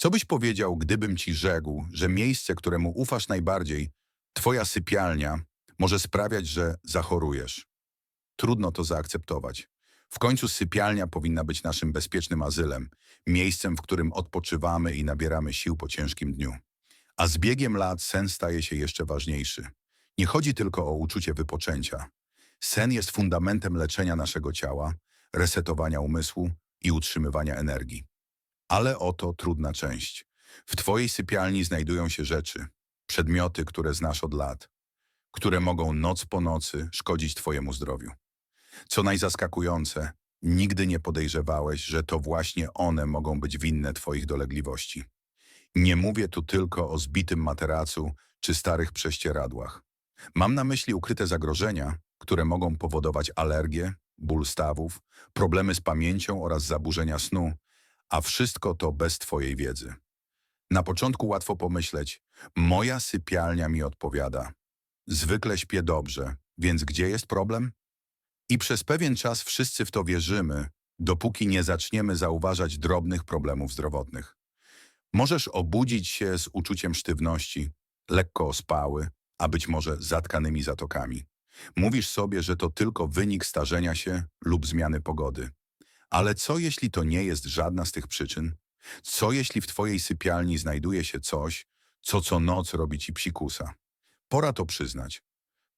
Co byś powiedział, gdybym ci rzekł, że miejsce, któremu ufasz najbardziej, twoja sypialnia, może sprawiać, że zachorujesz? Trudno to zaakceptować. W końcu sypialnia powinna być naszym bezpiecznym azylem, miejscem, w którym odpoczywamy i nabieramy sił po ciężkim dniu. A z biegiem lat sen staje się jeszcze ważniejszy. Nie chodzi tylko o uczucie wypoczęcia. Sen jest fundamentem leczenia naszego ciała, resetowania umysłu i utrzymywania energii. Ale oto trudna część. W twojej sypialni znajdują się rzeczy, przedmioty, które znasz od lat, które mogą noc po nocy szkodzić twojemu zdrowiu. Co najzaskakujące, nigdy nie podejrzewałeś, że to właśnie one mogą być winne twoich dolegliwości. Nie mówię tu tylko o zbitym materacu czy starych prześcieradłach. Mam na myśli ukryte zagrożenia, które mogą powodować alergie, ból stawów, problemy z pamięcią oraz zaburzenia snu, a wszystko to bez twojej wiedzy. Na początku łatwo pomyśleć, moja sypialnia mi odpowiada. Zwykle śpię dobrze, więc gdzie jest problem? I przez pewien czas wszyscy w to wierzymy, dopóki nie zaczniemy zauważać drobnych problemów zdrowotnych. Możesz obudzić się z uczuciem sztywności, lekko ospały, a być może zatkanymi zatokami. Mówisz sobie, że to tylko wynik starzenia się lub zmiany pogody. Ale co jeśli to nie jest żadna z tych przyczyn? Co jeśli w twojej sypialni znajduje się coś, co co noc robi ci psikusa? Pora to przyznać.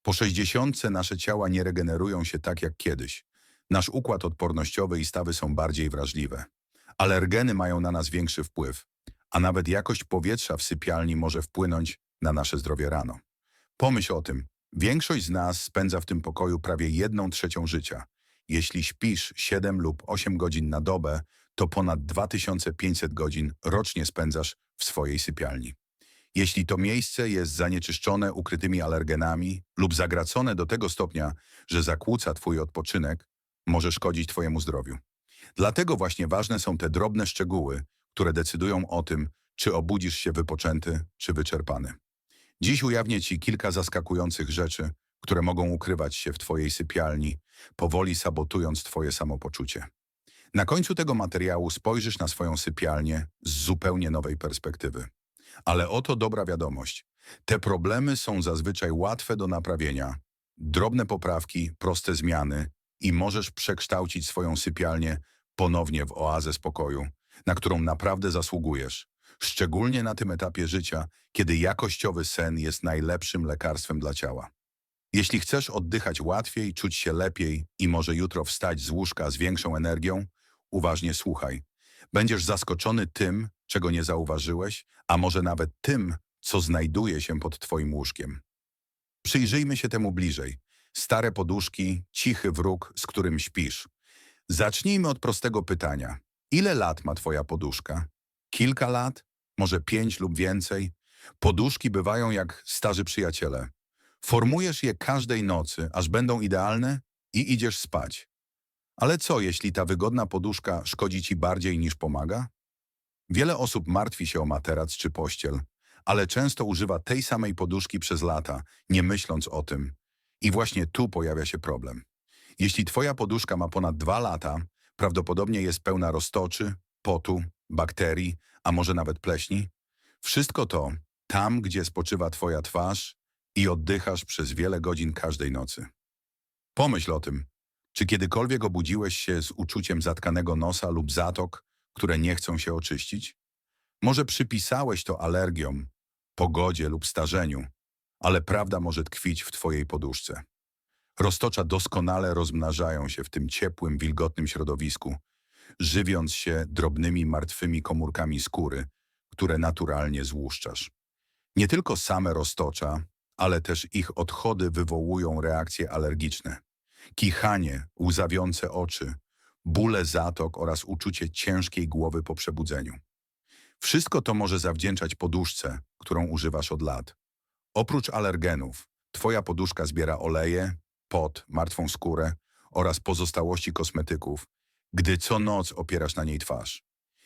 Po sześćdziesiątce nasze ciała nie regenerują się tak jak kiedyś. Nasz układ odpornościowy i stawy są bardziej wrażliwe. Alergeny mają na nas większy wpływ, a nawet jakość powietrza w sypialni może wpłynąć na nasze zdrowie rano. Pomyśl o tym. Większość z nas spędza w tym pokoju prawie jedną trzecią życia. Jeśli śpisz 7 lub 8 godzin na dobę, to ponad 2500 godzin rocznie spędzasz w swojej sypialni. Jeśli to miejsce jest zanieczyszczone ukrytymi alergenami lub zagracone do tego stopnia, że zakłóca twój odpoczynek, może szkodzić twojemu zdrowiu. Dlatego właśnie ważne są te drobne szczegóły, które decydują o tym, czy obudzisz się wypoczęty, czy wyczerpany. Dziś ujawnię Ci kilka zaskakujących rzeczy, które mogą ukrywać się w Twojej sypialni, powoli sabotując Twoje samopoczucie. Na końcu tego materiału spojrzysz na swoją sypialnię z zupełnie nowej perspektywy. Ale oto dobra wiadomość. Te problemy są zazwyczaj łatwe do naprawienia. Drobne poprawki, proste zmiany i możesz przekształcić swoją sypialnię ponownie w oazę spokoju, na którą naprawdę zasługujesz. Szczególnie na tym etapie życia, kiedy jakościowy sen jest najlepszym lekarstwem dla ciała. Jeśli chcesz oddychać łatwiej, czuć się lepiej i może jutro wstać z łóżka z większą energią, uważnie słuchaj. Będziesz zaskoczony tym, czego nie zauważyłeś, a może nawet tym, co znajduje się pod twoim łóżkiem. Przyjrzyjmy się temu bliżej. Stare poduszki, cichy wróg, z którym śpisz. Zacznijmy od prostego pytania. Ile lat ma twoja poduszka? Kilka lat? Może pięć lub więcej? Poduszki bywają jak starzy przyjaciele. Formujesz je każdej nocy, aż będą idealne i idziesz spać. Ale co, jeśli ta wygodna poduszka szkodzi ci bardziej niż pomaga? Wiele osób martwi się o materac czy pościel, ale często używa tej samej poduszki przez lata, nie myśląc o tym. I właśnie tu pojawia się problem. Jeśli twoja poduszka ma ponad dwa lata, prawdopodobnie jest pełna roztoczy, potu, bakterii, a może nawet pleśni. Wszystko to tam, gdzie spoczywa twoja twarz i oddychasz przez wiele godzin każdej nocy. Pomyśl o tym, czy kiedykolwiek obudziłeś się z uczuciem zatkanego nosa lub zatok, które nie chcą się oczyścić? Może przypisałeś to alergiom, pogodzie lub starzeniu, ale prawda może tkwić w twojej poduszce. Roztocza doskonale rozmnażają się w tym ciepłym, wilgotnym środowisku, żywiąc się drobnymi, martwymi komórkami skóry, które naturalnie złuszczasz. Nie tylko same roztocza, ale też ich odchody wywołują reakcje alergiczne. Kichanie, łzawiące oczy, bóle zatok oraz uczucie ciężkiej głowy po przebudzeniu. Wszystko to może zawdzięczać poduszce, którą używasz od lat. Oprócz alergenów, twoja poduszka zbiera oleje, pot, martwą skórę oraz pozostałości kosmetyków, gdy co noc opierasz na niej twarz.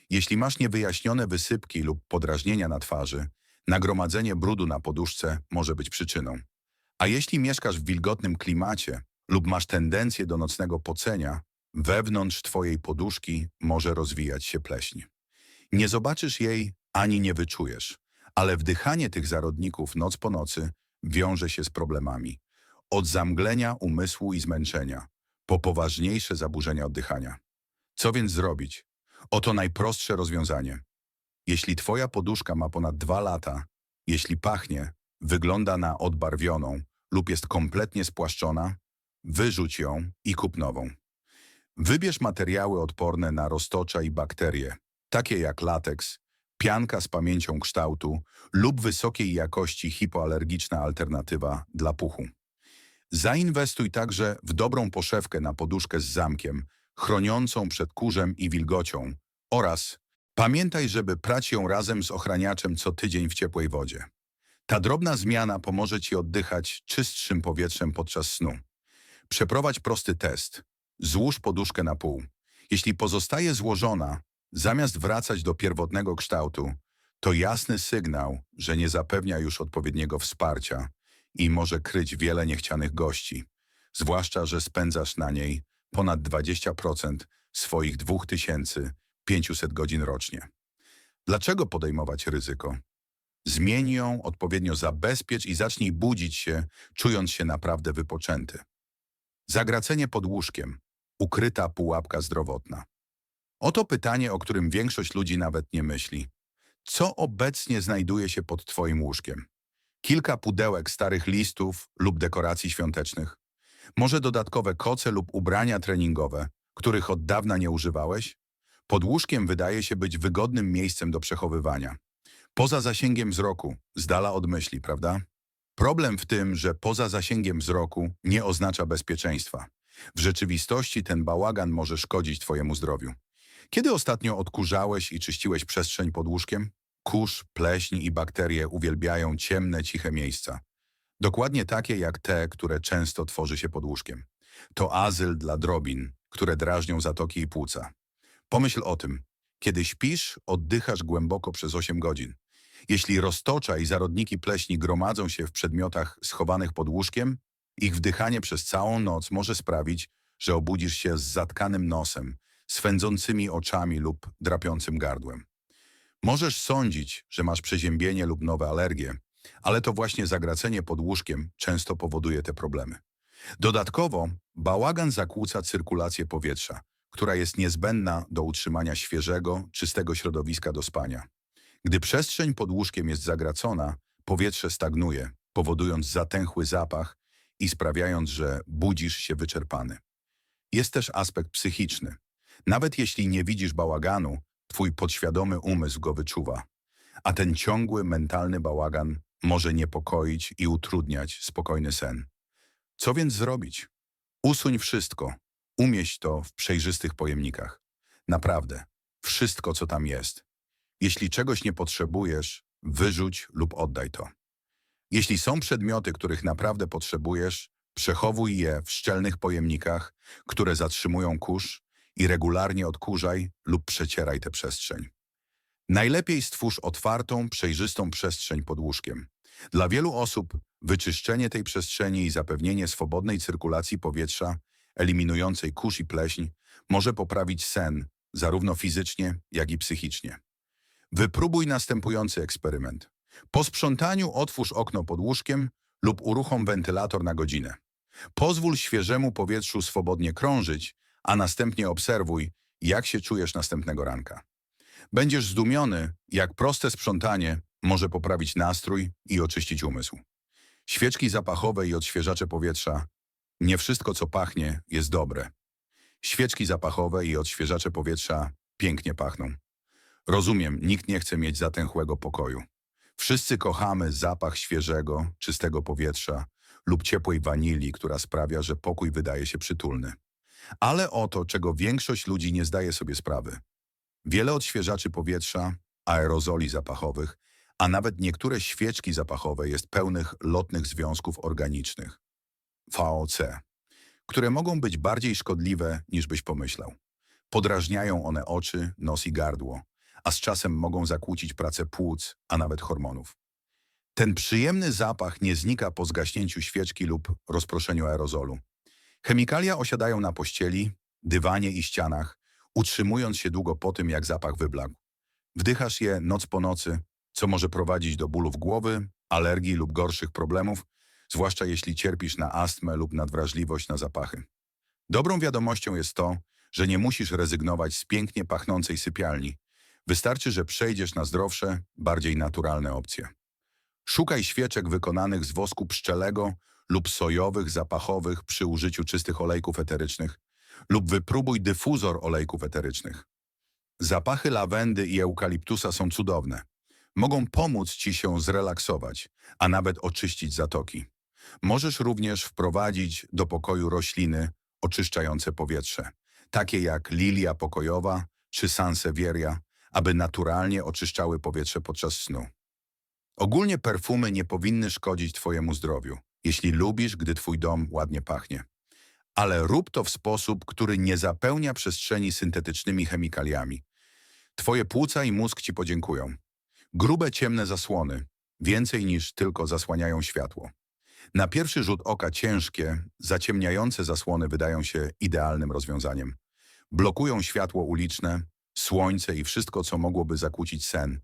Jeśli masz niewyjaśnione wysypki lub podrażnienia na twarzy, nagromadzenie brudu na poduszce może być przyczyną. A jeśli mieszkasz w wilgotnym klimacie lub masz tendencję do nocnego pocenia, wewnątrz twojej poduszki może rozwijać się pleśń. Nie zobaczysz jej, ani nie wyczujesz. Ale wdychanie tych zarodników noc po nocy wiąże się z problemami. Od zamglenia umysłu i zmęczenia, po poważniejsze zaburzenia oddychania. Co więc zrobić? Oto najprostsze rozwiązanie. Jeśli twoja poduszka ma ponad dwa lata, jeśli pachnie, wygląda na odbarwioną lub jest kompletnie spłaszczona, wyrzuć ją i kup nową. Wybierz materiały odporne na roztocza i bakterie, takie jak lateks, pianka z pamięcią kształtu lub wysokiej jakości hipoalergiczna alternatywa dla puchu. Zainwestuj także w dobrą poszewkę na poduszkę z zamkiem, chroniącą przed kurzem i wilgocią oraz pamiętaj, żeby prać ją razem z ochraniaczem co tydzień w ciepłej wodzie. Ta drobna zmiana pomoże Ci oddychać czystszym powietrzem podczas snu. Przeprowadź prosty test. Złóż poduszkę na pół. Jeśli pozostaje złożona, zamiast wracać do pierwotnego kształtu, to jasny sygnał, że nie zapewnia już odpowiedniego wsparcia i może kryć wiele niechcianych gości, zwłaszcza, że spędzasz na niej ponad 20% swoich 2500 godzin rocznie. Dlaczego podejmować ryzyko? Zmień ją, odpowiednio zabezpiecz i zacznij budzić się, czując się naprawdę wypoczęty. Zagracenie pod łóżkiem. Ukryta pułapka zdrowotna. Oto pytanie, o którym większość ludzi nawet nie myśli. Co obecnie znajduje się pod Twoim łóżkiem? Kilka pudełek starych listów lub dekoracji świątecznych? Może dodatkowe koce lub ubrania treningowe, których od dawna nie używałeś? Pod łóżkiem wydaje się być wygodnym miejscem do przechowywania. Poza zasięgiem wzroku, z dala od myśli, prawda? Problem w tym, że poza zasięgiem wzroku nie oznacza bezpieczeństwa. W rzeczywistości ten bałagan może szkodzić Twojemu zdrowiu. Kiedy ostatnio odkurzałeś i czyściłeś przestrzeń pod łóżkiem? Kurz, pleśń i bakterie uwielbiają ciemne, ciche miejsca. Dokładnie takie jak te, które często tworzy się pod łóżkiem. To azyl dla drobin, które drażnią zatoki i płuca. Pomyśl o tym. Kiedy śpisz, oddychasz głęboko przez 8 godzin. Jeśli roztocza i zarodniki pleśni gromadzą się w przedmiotach schowanych pod łóżkiem, ich wdychanie przez całą noc może sprawić, że obudzisz się z zatkanym nosem, swędzącymi oczami lub drapiącym gardłem. Możesz sądzić, że masz przeziębienie lub nowe alergie, ale to właśnie zagracenie pod łóżkiem często powoduje te problemy. Dodatkowo bałagan zakłóca cyrkulację powietrza, która jest niezbędna do utrzymania świeżego, czystego środowiska do spania. Gdy przestrzeń pod łóżkiem jest zagracona, powietrze stagnuje, powodując zatęchły zapach i sprawiając, że budzisz się wyczerpany. Jest też aspekt psychiczny. Nawet jeśli nie widzisz bałaganu, twój podświadomy umysł go wyczuwa. A ten ciągły mentalny bałagan może niepokoić i utrudniać spokojny sen. Co więc zrobić? Usuń wszystko. Umieść to w przejrzystych pojemnikach. Naprawdę, wszystko co tam jest. Jeśli czegoś nie potrzebujesz, wyrzuć lub oddaj to. Jeśli są przedmioty, których naprawdę potrzebujesz, przechowuj je w szczelnych pojemnikach, które zatrzymują kurz i regularnie odkurzaj lub przecieraj tę przestrzeń. Najlepiej stwórz otwartą, przejrzystą przestrzeń pod łóżkiem. Dla wielu osób wyczyszczenie tej przestrzeni i zapewnienie swobodnej cyrkulacji powietrza, eliminującej kurz i pleśń, może poprawić sen, zarówno fizycznie, jak i psychicznie. Wypróbuj następujący eksperyment. Po sprzątaniu otwórz okno pod łóżkiem lub uruchom wentylator na godzinę. Pozwól świeżemu powietrzu swobodnie krążyć, a następnie obserwuj, jak się czujesz następnego ranka. Będziesz zdumiony, jak proste sprzątanie może poprawić nastrój i oczyścić umysł. Świeczki zapachowe i odświeżacze powietrza. Nie wszystko, co pachnie, jest dobre. Świeczki zapachowe i odświeżacze powietrza pięknie pachną. Rozumiem, nikt nie chce mieć zatęchłego pokoju. Wszyscy kochamy zapach świeżego, czystego powietrza lub ciepłej wanilii, która sprawia, że pokój wydaje się przytulny. Ale oto, czego większość ludzi nie zdaje sobie sprawy. Wiele odświeżaczy powietrza, aerozoli zapachowych, a nawet niektóre świeczki zapachowe jest pełnych lotnych związków organicznych, VOC, które mogą być bardziej szkodliwe niż byś pomyślał. Podrażniają one oczy, nos i gardło, a z czasem mogą zakłócić pracę płuc, a nawet hormonów. Ten przyjemny zapach nie znika po zgaśnięciu świeczki lub rozproszeniu aerozolu. Chemikalia osiadają na pościeli, dywanie i ścianach, utrzymując się długo po tym, jak zapach wyblakł. Wdychasz je noc po nocy, co może prowadzić do bólów głowy, alergii lub gorszych problemów, zwłaszcza jeśli cierpisz na astmę lub nadwrażliwość na zapachy. Dobrą wiadomością jest to, że nie musisz rezygnować z pięknie pachnącej sypialni. Wystarczy, że przejdziesz na zdrowsze, bardziej naturalne opcje. Szukaj świeczek wykonanych z wosku pszczelego lub sojowych, zapachowych przy użyciu czystych olejków eterycznych lub wypróbuj dyfuzor olejków eterycznych. Zapachy lawendy i eukaliptusa są cudowne. Mogą pomóc Ci się zrelaksować, a nawet oczyścić zatoki. Możesz również wprowadzić do pokoju rośliny oczyszczające powietrze, takie jak lilia pokojowa czy sansevieria, aby naturalnie oczyszczały powietrze podczas snu. Ogólnie perfumy nie powinny szkodzić Twojemu zdrowiu, jeśli lubisz, gdy Twój dom ładnie pachnie. Ale rób to w sposób, który nie zapełnia przestrzeni syntetycznymi chemikaliami. Twoje płuca i mózg Ci podziękują. Grube, ciemne zasłony, więcej niż tylko zasłaniają światło. Na pierwszy rzut oka ciężkie, zaciemniające zasłony wydają się idealnym rozwiązaniem. Blokują światło uliczne, słońce i wszystko, co mogłoby zakłócić sen,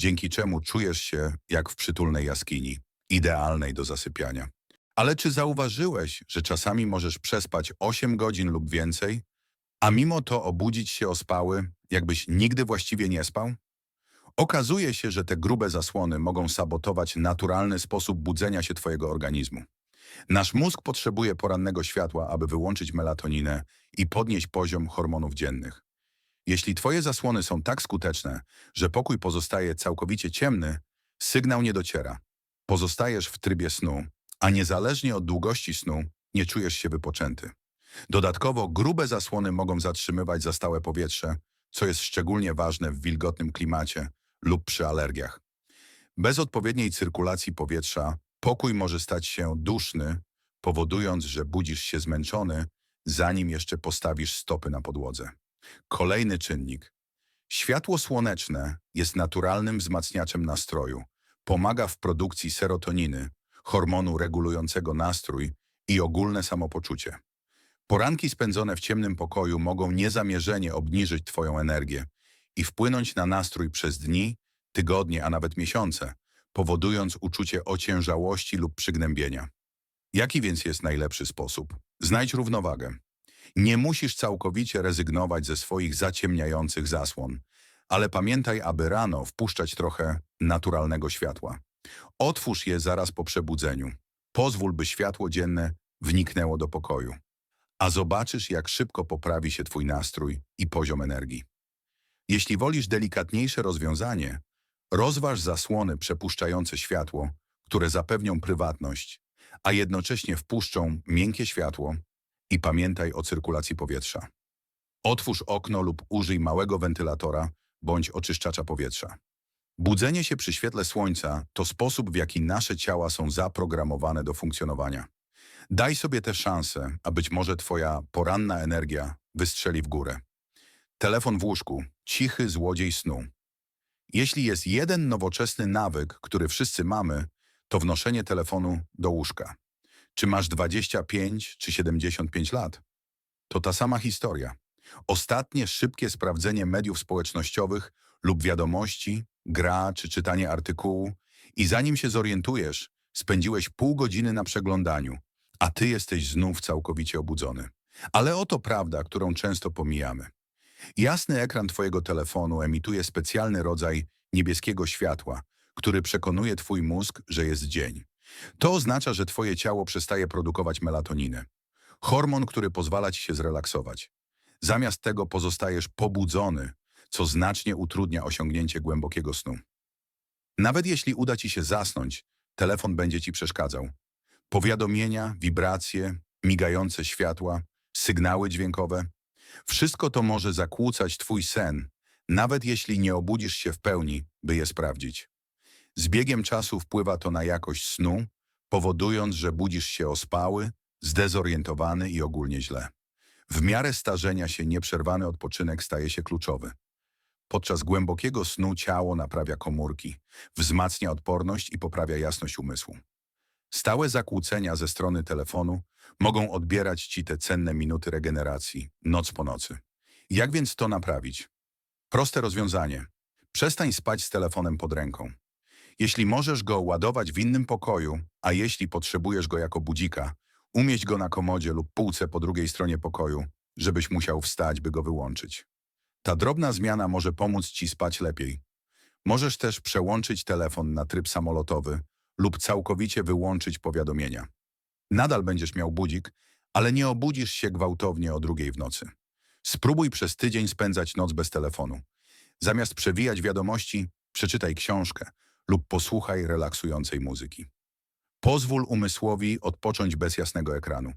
dzięki czemu czujesz się jak w przytulnej jaskini, idealnej do zasypiania. Ale czy zauważyłeś, że czasami możesz przespać 8 godzin lub więcej, a mimo to obudzić się ospały, jakbyś nigdy właściwie nie spał? Okazuje się, że te grube zasłony mogą sabotować naturalny sposób budzenia się Twojego organizmu. Nasz mózg potrzebuje porannego światła, aby wyłączyć melatoninę i podnieść poziom hormonów dziennych. Jeśli Twoje zasłony są tak skuteczne, że pokój pozostaje całkowicie ciemny, sygnał nie dociera. Pozostajesz w trybie snu, a niezależnie od długości snu nie czujesz się wypoczęty. Dodatkowo grube zasłony mogą zatrzymywać za stałe powietrze, co jest szczególnie ważne w wilgotnym klimacie lub przy alergiach. Bez odpowiedniej cyrkulacji powietrza pokój może stać się duszny, powodując, że budzisz się zmęczony, zanim jeszcze postawisz stopy na podłodze. Kolejny czynnik. Światło słoneczne jest naturalnym wzmacniaczem nastroju. Pomaga w produkcji serotoniny, hormonu regulującego nastrój i ogólne samopoczucie. Poranki spędzone w ciemnym pokoju mogą niezamierzenie obniżyć Twoją energię i wpłynąć na nastrój przez dni, tygodnie, a nawet miesiące, powodując uczucie ociężałości lub przygnębienia. Jaki więc jest najlepszy sposób? Znajdź równowagę. Nie musisz całkowicie rezygnować ze swoich zaciemniających zasłon, ale pamiętaj, aby rano wpuszczać trochę naturalnego światła. Otwórz je zaraz po przebudzeniu. Pozwól, by światło dzienne wniknęło do pokoju. A zobaczysz, jak szybko poprawi się Twój nastrój i poziom energii. Jeśli wolisz delikatniejsze rozwiązanie, rozważ zasłony przepuszczające światło, które zapewnią prywatność, a jednocześnie wpuszczą miękkie światło i pamiętaj o cyrkulacji powietrza. Otwórz okno lub użyj małego wentylatora bądź oczyszczacza powietrza. Budzenie się przy świetle słońca to sposób, w jaki nasze ciała są zaprogramowane do funkcjonowania. Daj sobie tę szansę, a być może Twoja poranna energia wystrzeli w górę. Telefon w łóżku, cichy złodziej snu. Jeśli jest jeden nowoczesny nawyk, który wszyscy mamy, to wnoszenie telefonu do łóżka. Czy masz 25 czy 75 lat? To ta sama historia. Ostatnie szybkie sprawdzenie mediów społecznościowych lub wiadomości, gra czy czytanie artykułu i zanim się zorientujesz, spędziłeś pół godziny na przeglądaniu, a ty jesteś znów całkowicie obudzony. Ale oto prawda, którą często pomijamy. Jasny ekran twojego telefonu emituje specjalny rodzaj niebieskiego światła, który przekonuje twój mózg, że jest dzień. To oznacza, że twoje ciało przestaje produkować melatoninę, hormon, który pozwala ci się zrelaksować. Zamiast tego pozostajesz pobudzony, co znacznie utrudnia osiągnięcie głębokiego snu. Nawet jeśli uda ci się zasnąć, telefon będzie ci przeszkadzał. Powiadomienia, wibracje, migające światła, sygnały dźwiękowe wszystko to może zakłócać twój sen, nawet jeśli nie obudzisz się w pełni, by je sprawdzić. Z biegiem czasu wpływa to na jakość snu, powodując, że budzisz się ospały, zdezorientowany i ogólnie źle. W miarę starzenia się nieprzerwany odpoczynek staje się kluczowy. Podczas głębokiego snu ciało naprawia komórki, wzmacnia odporność i poprawia jasność umysłu. Stałe zakłócenia ze strony telefonu mogą odbierać ci te cenne minuty regeneracji, noc po nocy. Jak więc to naprawić? Proste rozwiązanie. Przestań spać z telefonem pod ręką. Jeśli możesz go ładować w innym pokoju, a jeśli potrzebujesz go jako budzika, umieść go na komodzie lub półce po drugiej stronie pokoju, żebyś musiał wstać, by go wyłączyć. Ta drobna zmiana może pomóc ci spać lepiej. Możesz też przełączyć telefon na tryb samolotowy lub całkowicie wyłączyć powiadomienia. Nadal będziesz miał budzik, ale nie obudzisz się gwałtownie o drugiej w nocy. Spróbuj przez tydzień spędzać noc bez telefonu. Zamiast przewijać wiadomości, przeczytaj książkę lub posłuchaj relaksującej muzyki. Pozwól umysłowi odpocząć bez jasnego ekranu.